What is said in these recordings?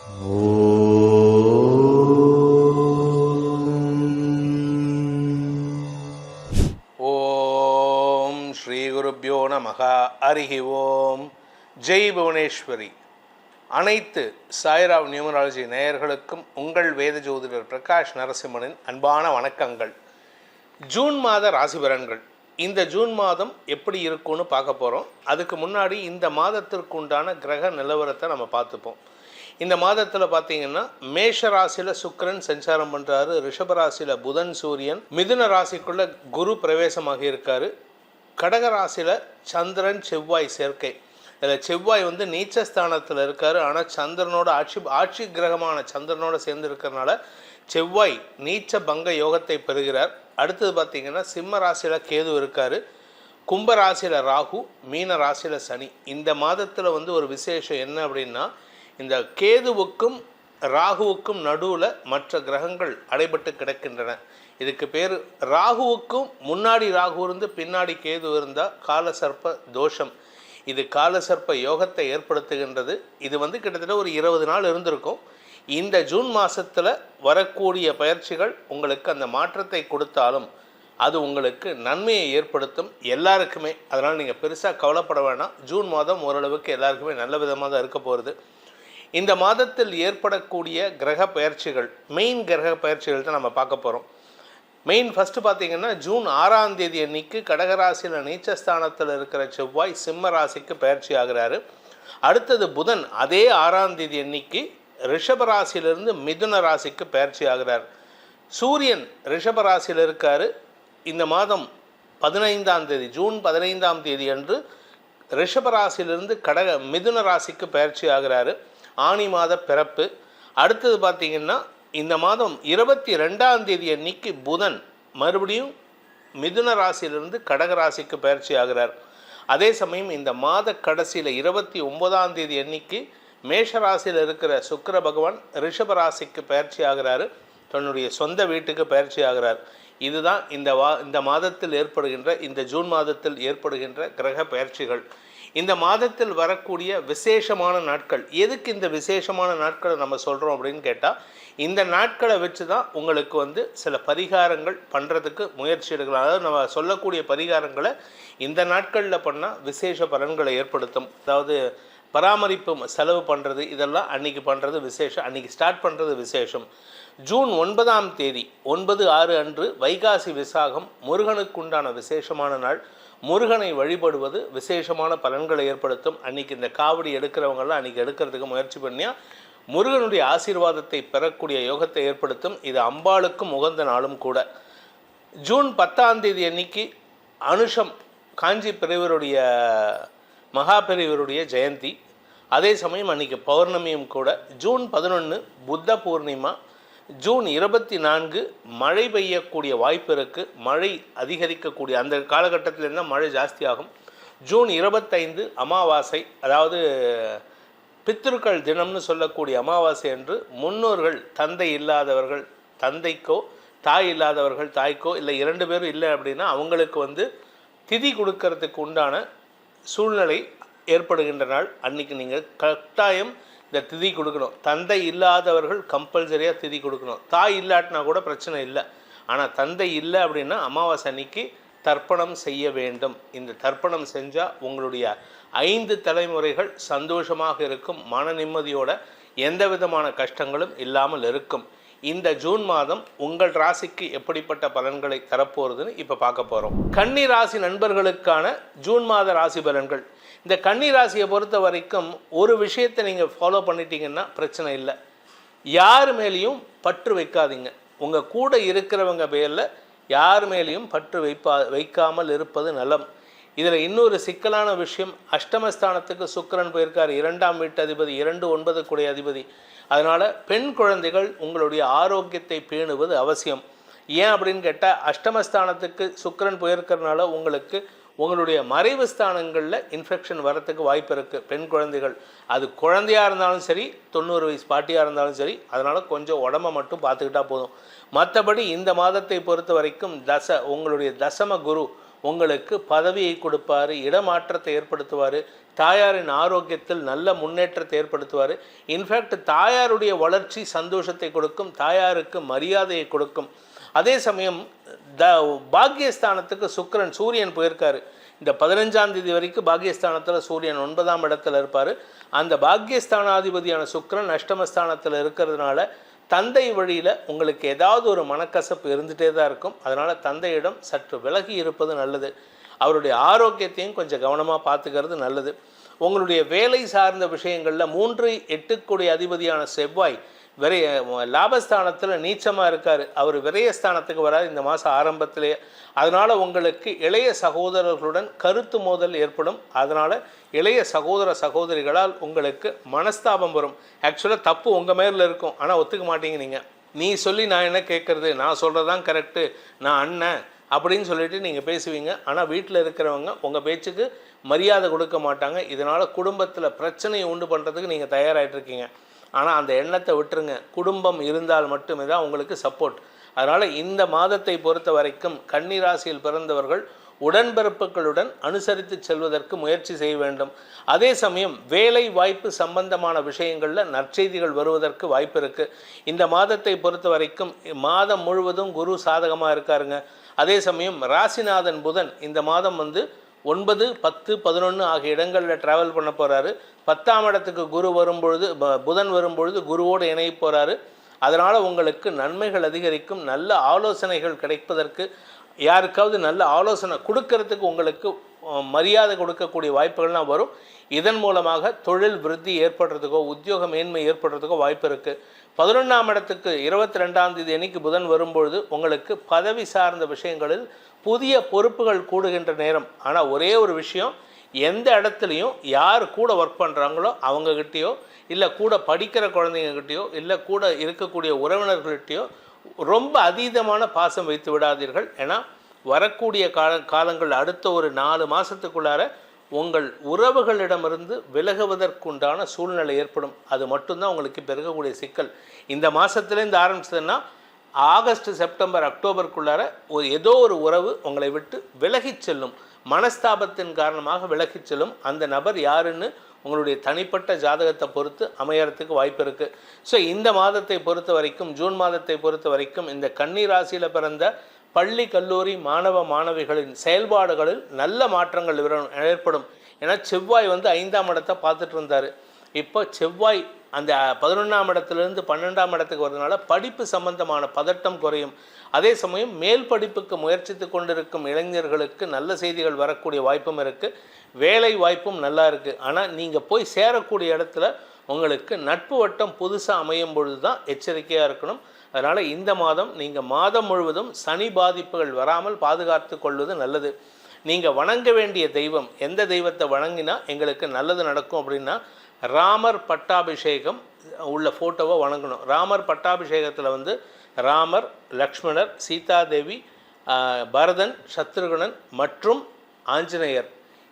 ஓம் ஸ்ரீ குருப்பியோ நமகா. அருகி ஓம். ஜெய் புவனேஸ்வரி. அனைத்து சாய்ராவ் நியூமராலஜி நேயர்களுக்கும் உங்கள் வேத ஜோதிடர் பிரகாஷ் நரசிம்மனின் அன்பான வணக்கங்கள். ஜூன் மாத ராசி பலன்கள். இந்த ஜூன் மாதம் எப்படி இருக்கும்னு பார்க்க போகிறோம் அதுக்கு முன்னாடி இந்த மாதத்திற்கு உண்டான கிரக நிலவரத்தை நம்ம பார்த்துப்போம். இந்த மாதத்தில் பார்த்தீங்கன்னா மேஷ ராசியில் சுக்கரன் சஞ்சாரம் பண்ணுறாரு ரிஷப ராசியில் புதன் சூரியன். மிதுன ராசிக்குள்ள குரு பிரவேசமாக இருக்காரு. கடக ராசியில் சந்திரன் செவ்வாய் சேர்க்கை. இதில் செவ்வாய் வந்து நீச்சஸ்தானத்தில் இருக்கார். ஆனால் சந்திரனோட ஆட்சி ஆட்சி கிரகமான சந்திரனோட சேர்ந்து இருக்கிறனால செவ்வாய் நீச்ச பங்க யோகத்தை பெறுகிறார். அடுத்தது பார்த்திங்கன்னா சிம்ம ராசியில் கேது இருக்கார். கும்ப ராசியில் ராகு மீன ராசியில் சனி. இந்த மாதத்தில் வந்து ஒரு விசேஷம் என்ன அப்படின்னா இந்த கேதுவுக்கும் ராகுவுக்கும் நடுவில் மற்ற கிரகங்கள் அடைபட்டு கிடக்கின்றன. இதுக்கு பேர் ராகுவுக்கும் முன்னாடி ராகு இருந்து பின்னாடி கேது இருந்தால் காலசர்ப்ப தோஷம். இது காலசர்ப்ப யோகத்தை ஏற்படுத்துகின்றது. இது வந்து கிட்டத்தட்ட ஒரு இருபது நாள் இருந்திருக்கும். இந்த ஜூன் மாதத்தில் வரக்கூடிய பயிற்சிகள் உங்களுக்கு அந்த மாற்றத்தை கொடுத்தாலும் அது உங்களுக்கு நன்மையை ஏற்படுத்தும் எல்லாருக்குமே. அதனால் நீங்கள் பெருசாக கவலைப்பட வேணாம். ஜூன் மாதம் ஓரளவுக்கு எல்லாருக்குமே நல்ல விதமாக தான் இருக்க போகிறது இந்த மாதத்தில் ஏற்படக்கூடிய கிரக பயிற்சிகள் மெயின் கிரக பயிற்சிகள் தான் நம்ம பார்க்க போகிறோம் மெயின் ஃபஸ்ட்டு பார்த்தீங்கன்னா ஜூன் ஆறாம் தேதி அன்னைக்கு கடகராசியில் நீச்சஸ்தானத்தில் இருக்கிற செவ்வாய் சிம்ம ராசிக்கு பயிற்சி ஆகிறாரு. அடுத்தது புதன் அதே ஆறாம் தேதி அன்னைக்கு ரிஷபராசியிலிருந்து மிதுன ராசிக்கு பயிற்சி ஆகிறார். சூரியன் ரிஷபராசியில் இருக்கார். இந்த மாதம் பதினைந்தாம் தேதி ஜூன் பதினைந்தாம் தேதி அன்று ரிஷபராசியிலிருந்து கடக மிதுன ராசிக்கு பயிற்சி ஆகிறாரு. ஆணி மாத பிறப்பு. அடுத்தது பார்த்திங்கன்னா இந்த மாதம் இருபத்தி ரெண்டாம் தேதி அன்னைக்கு புதன் மறுபடியும் மிதுன ராசியிலிருந்து கடக ராசிக்கு பயிற்சி ஆகிறார். அதே சமயம் இந்த மாத கடைசியில் இருபத்தி ஒன்பதாம் தேதி அன்னைக்கு மேஷ ராசியில் இருக்கிற சுக்கர பகவான் ரிஷப ராசிக்கு பயிற்சி ஆகிறாரு. தன்னுடைய சொந்த வீட்டுக்கு பயிற்சி ஆகிறார். இதுதான் இந்த வா இந்த மாதத்தில் ஏற்படுகின்ற இந்த ஜூன் மாதத்தில் ஏற்படுகின்ற கிரக பயிற்சிகள். இந்த மாதத்தில் வரக்கூடிய விசேஷமான நாட்கள் எதுக்கு இந்த விசேஷமான நாட்களை நம்ம சொல்கிறோம் அப்படின்னு கேட்டால் இந்த நாட்களை வச்சு தான் உங்களுக்கு வந்து சில பரிகாரங்கள் பண்ணுறதுக்கு முயற்சி எடுக்கலாம். அதாவது நம்ம சொல்லக்கூடிய பரிகாரங்களை இந்த நாட்களில் பண்ணால் விசேஷ பலன்களை ஏற்படுத்தும். அதாவது பராமரிப்பு செலவு பண்ணுறது இதெல்லாம் அன்றைக்கி பண்ணுறது விசேஷம் அன்றைக்கி ஸ்டார்ட் பண்ணுறது விசேஷம். ஜூன் ஒன்பதாம் தேதி ஒன்பது ஆறு அன்று வைகாசி விசாகம் முருகனுக்குண்டான விசேஷமான நாள். முருகனை வழிபடுவது விசேஷமான பலன்களை ஏற்படுத்தும். அன்றைக்கி இந்த காவடி எடுக்கிறவங்களாம் அன்றைக்கி எடுக்கிறதுக்கு முயற்சி பண்ணியா? முருகனுடைய ஆசீர்வாதத்தை பெறக்கூடிய யோகத்தை ஏற்படுத்தும். இது அம்பாளுக்கும் உகந்த நாளும் கூட. ஜூன் பத்தாம் தேதி அன்னைக்கு அனுஷம் காஞ்சி பிரிவருடைய மகாபிரிவருடைய ஜெயந்தி. அதே சமயம் அன்றைக்கி பௌர்ணமியும் கூட. ஜூன் பதினொன்று புத்த பூர்ணிமா ஜூன் இருபத்தி நான்கு மழை பெய்யக்கூடிய வாய்ப்பு இருக்குது மழை அதிகரிக்கக்கூடிய அந்த காலகட்டத்தில் இருந்தால் மழை ஜாஸ்தியாகும். ஜூன் இருபத்தைந்து அமாவாசை அதாவது பித்திருக்கள் தினம்னு சொல்லக்கூடிய அமாவாசை என்று முன்னோர்கள் தந்தை இல்லாதவர்கள் தந்தைக்கோ தாய் இல்லாதவர்கள் தாய்க்கோ இல்லை இரண்டு பேரும் இல்லை அப்படின்னா அவங்களுக்கு வந்து திதி கொடுக்கறதுக்கு உண்டான சூழ்நிலை ஏற்படுகின்ற நாள். அன்றைக்கி நீங்கள் கட்டாயம் இந்த திதி கொடுக்கணும். தந்தை இல்லாதவர்கள் கம்பல்சரியாக திதி கொடுக்கணும். தாய் இல்லாட்டினா கூட பிரச்சனை இல்லை. ஆனால் தந்தை இல்லை அப்படின்னா அமாவாசை அன்னைக்கு தர்ப்பணம் செய்ய வேண்டும். இந்த தர்ப்பணம் செஞ்சால் உங்களுடைய ஐந்து தலைமுறைகள் சந்தோஷமாக இருக்கும். மன நிம்மதியோட எந்த விதமான கஷ்டங்களும் இல்லாமல் இருக்கும். இந்த ஜூன் மாதம் உங்கள் ராசிக்கு எப்படிப்பட்ட பலன்களை தரப்போகிறதுன்னு இப்போ பார்க்க போகிறோம் கன்னி ராசி நண்பர்களுக்கான ஜூன் மாத ராசி பலன்கள். இந்த கன்னி ராசியை பொறுத்த வரைக்கும் ஒரு விஷயத்தை நீங்கள் ஃபாலோ பண்ணிட்டீங்கன்னா பிரச்சனை இல்லை. யார் மேலேயும் பற்று வைக்காதீங்க. உங்கள் கூட இருக்கிறவங்க பேரில் யார் மேலேயும் பற்று வைப்பா வைக்காமல் இருப்பது நலம். இதில் இன்னொரு சிக்கலான விஷயம் அஷ்டமஸ்தானத்துக்கு சுக்கரன் போயிருக்கார். இரண்டாம் வீட்டு அதிபதி இரண்டு ஒன்பது குடை அதிபதி. அதனால் பெண் குழந்தைகள் உங்களுடைய ஆரோக்கியத்தை பேணுவது அவசியம். ஏன் அப்படின்னு கேட்டால் அஷ்டமஸ்தானத்துக்கு சுக்கரன் போயிருக்கிறதுனால உங்களுக்கு உங்களுடைய மறைவு ஸ்தானங்களில் இன்ஃபெக்ஷன் வரத்துக்கு வாய்ப்பு இருக்குது பெண் குழந்தைகள் அது குழந்தையாக இருந்தாலும் சரி தொண்ணூறு வயசு பாட்டியாக இருந்தாலும் சரி அதனால் கொஞ்சம் உடம்ப மட்டும் பார்த்துக்கிட்டா போதும். மற்றபடி இந்த மாதத்தை பொறுத்த வரைக்கும் தச உங்களுடைய தசம குரு உங்களுக்கு பதவியை கொடுப்பாரு இடமாற்றத்தை ஏற்படுத்துவார் தாயாரின் ஆரோக்கியத்தில் நல்ல முன்னேற்றத்தை ஏற்படுத்துவார். இன்ஃபேக்ட் தாயாருடைய வளர்ச்சி சந்தோஷத்தை கொடுக்கும் தாயாருக்கு மரியாதையை கொடுக்கும். அதே சமயம் த பாக்கியஸ்தானத்துக்கு சுக்கிரன் சூரியன் போயிருக்காரு. இந்த பதினஞ்சாம் தேதி வரைக்கும் பாக்கியஸ்தானத்தில் சூரியன் ஒன்பதாம் இடத்துல இருப்பார். அந்த பாக்கியஸ்தானாதிபதியான சுக்கிரன் அஷ்டமஸ்தானத்தில் இருக்கிறதுனால தந்தை வழியில் உங்களுக்கு ஏதாவது ஒரு மனக்கசப்பு இருந்துகிட்டே தான் இருக்கும். அதனால் தந்தையிடம் சற்று விலகி இருப்பது நல்லது. அவருடைய ஆரோக்கியத்தையும் கொஞ்சம் கவனமாக பார்த்துக்கிறது நல்லது. உங்களுடைய வேலை சார்ந்த விஷயங்களில் மூன்று எட்டுக்குடைய அதிபதியான செவ்வாய் விரைய லாபஸ்தானத்தில் நீச்சமாக இருக்கார். அவர் விரயஸ்தானத்துக்கு வராது இந்த மாதம் ஆரம்பத்திலேயே அதனால் உங்களுக்கு இளைய சகோதரர்களுடன் கருத்து மோதல் ஏற்படும். அதனால் இளைய சகோதர சகோதரிகளால் உங்களுக்கு மனஸ்தாபம் வரும். ஆக்சுவலாக தப்பு உங்கள் மேலில் இருக்கும். ஆனால் ஒத்துக்க மாட்டீங்க நீங்கள் நீ சொல்லி நான் என்ன கேட்குறது நான் சொல்கிறது தான் கரெக்டு நான் அண்ணன். அப்படின்னு சொல்லிட்டு நீங்கள் பேசுவீங்க. ஆனால் வீட்டில் இருக்கிறவங்க உங்கள் பேச்சுக்கு மரியாதை கொடுக்க மாட்டாங்க. இதனால் குடும்பத்தில் பிரச்சனையை உண்டு பண்ணுறதுக்கு நீங்கள் தயாராகிட்ருக்கீங்க ஆனால் அந்த எண்ணத்தை விட்டுருங்க. குடும்பம் இருந்தால் மட்டுமே தான் உங்களுக்கு சப்போர்ட் அதனால் இந்த மாதத்தை பொறுத்த வரைக்கும் கன்னிராசியில் பிறந்தவர்கள் உடன்பிறப்புகளுடன் அனுசரித்து செல்வதற்கு முயற்சி செய்ய வேண்டும். அதே சமயம் வேலை வாய்ப்பு சம்பந்தமான விஷயங்களில் நற்செய்திகள் வருவதற்கு வாய்ப்பு இருக்குது இந்த மாதத்தை பொறுத்த வரைக்கும் மாதம் முழுவதும் குரு சாதகமாக இருக்காருங்க. அதே சமயம் ராசிநாதன் புதன் இந்த மாதம் வந்து ஒன்பது பத்து பதினொன்று ஆகிய இடங்களில் ட்ராவல் பண்ண போகிறாரு பத்தாம் இடத்துக்கு குரு வரும்பொழுது ப- புதன் வரும்பொழுது குருவோடு இணைய போகிறாரு அதனால் உங்களுக்கு நன்மைகள் அதிகரிக்கும் நல்ல ஆலோசனைகள் கிடைப்பதற்கு யாருக்காவது நல்ல ஆலோசனை கொடுக்கறதுக்கு உங்களுக்கு மரியாதை கொடுக்கக்கூடிய வாய்ப்புகள்லாம் வரும். இதன் மூலமாக தொழில் விருத்தி ஏற்படுறதுக்கோ உத்தியோக மேன்மை ஏற்படுறதுக்கோ வாய்ப்பு இருக்குது பதினொன்றாம் இடத்துக்கு இருபத்தி ரெண்டாம் தேதி அன்னைக்கு புதன் வரும்பொழுது உங்களுக்கு பதவி சார்ந்த விஷயங்களில் புதிய பொறுப்புகள் கூடுகின்ற நேரம். ஆனால் ஒரே ஒரு விஷயம் எந்த இடத்துலையும் யார் கூட ஒர்க் பண்ணுறாங்களோ அவங்கக்கிட்டேயோ இல்லை கூட படிக்கிற குழந்தைங்ககிட்டயோ இல்லை கூட இருக்கக்கூடிய உறவினர்கள்கிட்டயோ ரொம்ப அதீதமான பாசம் வைத்து விடாதீர்கள். ஏன்னா வரக்கூடிய கால காலங்கள் அடுத்த ஒரு நாலு மாதத்துக்குள்ளார உங்கள் உறவுகளிடமிருந்து விலகுவதற்குண்டான சூழ்நிலை ஏற்படும். அது மட்டும்தான் உங்களுக்கு பிறகக்கூடிய சிக்கல். இந்த மாதத்துலேருந்து ஆரம்பிச்சதுன்னா ஆகஸ்ட் செப்டம்பர் அக்டோபருக்குள்ளார ஒரு ஏதோ ஒரு உறவு உங்களை விட்டு விலகிச் செல்லும். மனஸ்தாபத்தின் காரணமாக விலகிச் செல்லும். அந்த நபர் யாருன்னு உங்களுடைய தனிப்பட்ட ஜாதகத்தை பொறுத்து அமையறதுக்கு வாய்ப்பு இருக்குது ஸோ இந்த மாதத்தை பொறுத்த வரைக்கும் ஜூன் மாதத்தை பொறுத்த வரைக்கும் இந்த கன்னி ராசியில் பிறந்த பள்ளி கல்லூரி மாணவ மாணவிகளின் செயல்பாடுகளில் நல்ல மாற்றங்கள் ஏற்படும். ஏன்னா செவ்வாய் வந்து ஐந்தாம் இடத்தை பார்த்துட்டு இருந்தார். இப்போ செவ்வாய் அந்த பதினொன்றாம் இடத்துலேருந்து பன்னெண்டாம் இடத்துக்கு வரதுனால படிப்பு சம்பந்தமான பதட்டம் குறையும். அதே சமயம் மேல் படிப்புக்கு முயற்சித்து கொண்டிருக்கும் இளைஞர்களுக்கு நல்ல செய்திகள் வரக்கூடிய வாய்ப்பும் இருக்குது வேலை வாய்ப்பும் நல்லா இருக்குது ஆனால் நீங்கள் போய் சேரக்கூடிய இடத்துல உங்களுக்கு நட்பு வட்டம் புதுசாக அமையும் பொழுது தான் எச்சரிக்கையாக இருக்கணும். அதனால் இந்த மாதம் நீங்கள் மாதம் முழுவதும் சனி பாதிப்புகள் வராமல் பாதுகாத்து கொள்வது நல்லது. நீங்கள் வணங்க வேண்டிய தெய்வம் எந்த தெய்வத்தை வணங்கினா எங்களுக்கு நல்லது நடக்கும் அப்படின்னா ராமர் பட்டாபிஷேகம் உள்ள ஃபோட்டோவை வணங்கணும். ராமர் பட்டாபிஷேகத்தில் வந்து ராமர் லக்ஷ்மணர் சீதாதேவி பரதன் சத்ருகுணன் மற்றும் ஆஞ்சநேயர்.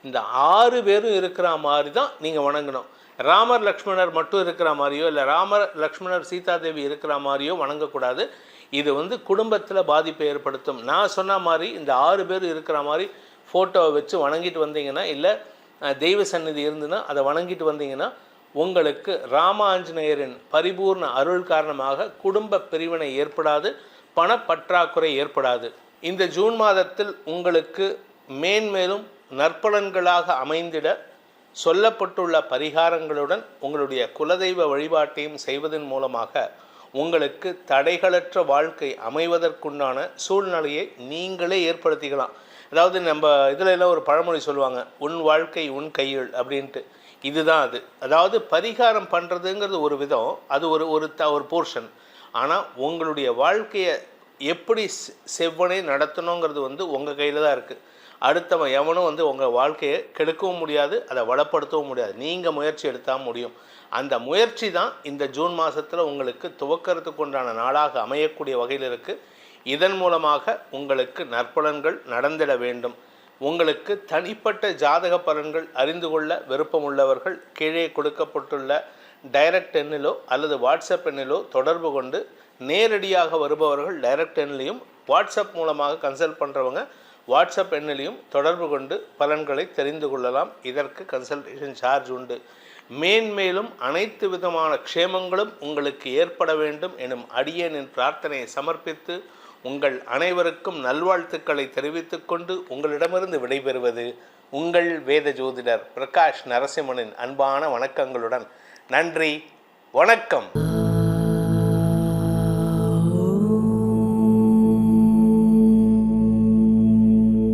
இந்த ஆறு பேரும் இருக்கிற மாதிரி தான் நீங்கள் வணங்கணும். ராமர் லக்ஷ்மணர் மட்டும் இருக்கிற மாதிரியோ இல்லை ராமர் லக்ஷ்மணர் சீதாதேவி இருக்கிற மாதிரியோ வணங்கக்கூடாது. இது வந்து குடும்பத்தில் பாதிப்பை ஏற்படுத்தும். நான் சொன்ன மாதிரி இந்த ஆறு பேர் இருக்கிற மாதிரி ஃபோட்டோவை வச்சு வணங்கிட்டு வந்தீங்கன்னா இல்லை தெய்வ சந்நிதி இருந்துன்னா அதை வணங்கிட்டு வந்தீங்கன்னா உங்களுக்கு ராமாஞ்சநேயரின் பரிபூர்ண அருள் காரணமாக குடும்ப பிரிவினை ஏற்படாது பணப்பற்றாக்குறை ஏற்படாது. இந்த ஜூன் மாதத்தில் உங்களுக்கு மேன்மேலும் நற்பலன்களாக அமைந்திட சொல்லப்பட்டுள்ள பரிகாரங்களுடன் உங்களுடைய குலதெய்வ வழிபாட்டையும் செய்வதன் மூலமாக உங்களுக்கு தடைகளற்ற வாழ்க்கை அமைவதற்குண்டான சூழ்நிலையை நீங்களே ஏற்படுத்திக்கலாம். அதாவது நம்ம இதில் எல்லாம் ஒரு பழமொழி சொல்லுவாங்க உன் வாழ்க்கை உன் கையில் அப்படின்ட்டு. இதுதான் அது. அதாவது பரிகாரம் பண்ணுறதுங்கிறது ஒரு விதம் அது ஒரு ஒரு த ஒரு போர்ஷன் ஆனால் உங்களுடைய வாழ்க்கையை எப்படி செ- செவ்வனே நடத்தணுங்கிறது வந்து உங்கள் கையில் தான் இருக்குது அடுத்தவன் எவனும் வந்து உங்கள் வாழ்க்கையை கெடுக்கவும் முடியாது அதை வளப்படுத்தவும் முடியாது. நீங்கள் முயற்சி எடுத்தால் முடியும். அந்த முயற்சி தான் இந்த ஜூன் மாதத்தில் உங்களுக்கு துவக்கிறதுக்கு உண்டான நாளாக அமையக்கூடிய வகையில் இருக்குது இதன் மூலமாக உங்களுக்கு நற்பலன்கள் நடந்திட வேண்டும். உங்களுக்கு தனிப்பட்ட ஜாதக பலன்கள் அறிந்து கொள்ள விருப்பமுள்ளவர்கள் கீழே கொடுக்கப்பட்டுள்ள டைரக்ட் எண்ணிலோ அல்லது வாட்ஸ்அப் எண்ணிலோ தொடர்பு கொண்டு நேரடியாக வருபவர்கள் டைரக்ட் எண்ணிலையும் வாட்ஸ்அப் மூலமாக கன்சல்ட் பண்ணுறவங்க வாட்ஸ்அப் எண்ணிலையும் தொடர்பு கொண்டு பலன்களை தெரிந்து கொள்ளலாம். இதற்கு கன்சல்டேஷன் சார்ஜ் உண்டு. மேன்மேலும் அனைத்து விதமான க்ஷேமங்களும் உங்களுக்கு ஏற்பட வேண்டும் எனும் அடியேனின் பிரார்த்தனையை சமர்ப்பித்து உங்கள் அனைவருக்கும் நல்வாழ்த்துக்களை தெரிவித்துக் கொண்டு உங்களிடமிருந்து விடைபெறுவது உங்கள் வேத ஜோதிடர் பிரகாஷ் நரசிம்மனின் அன்பான வணக்கங்களுடன் நன்றி வணக்கம்.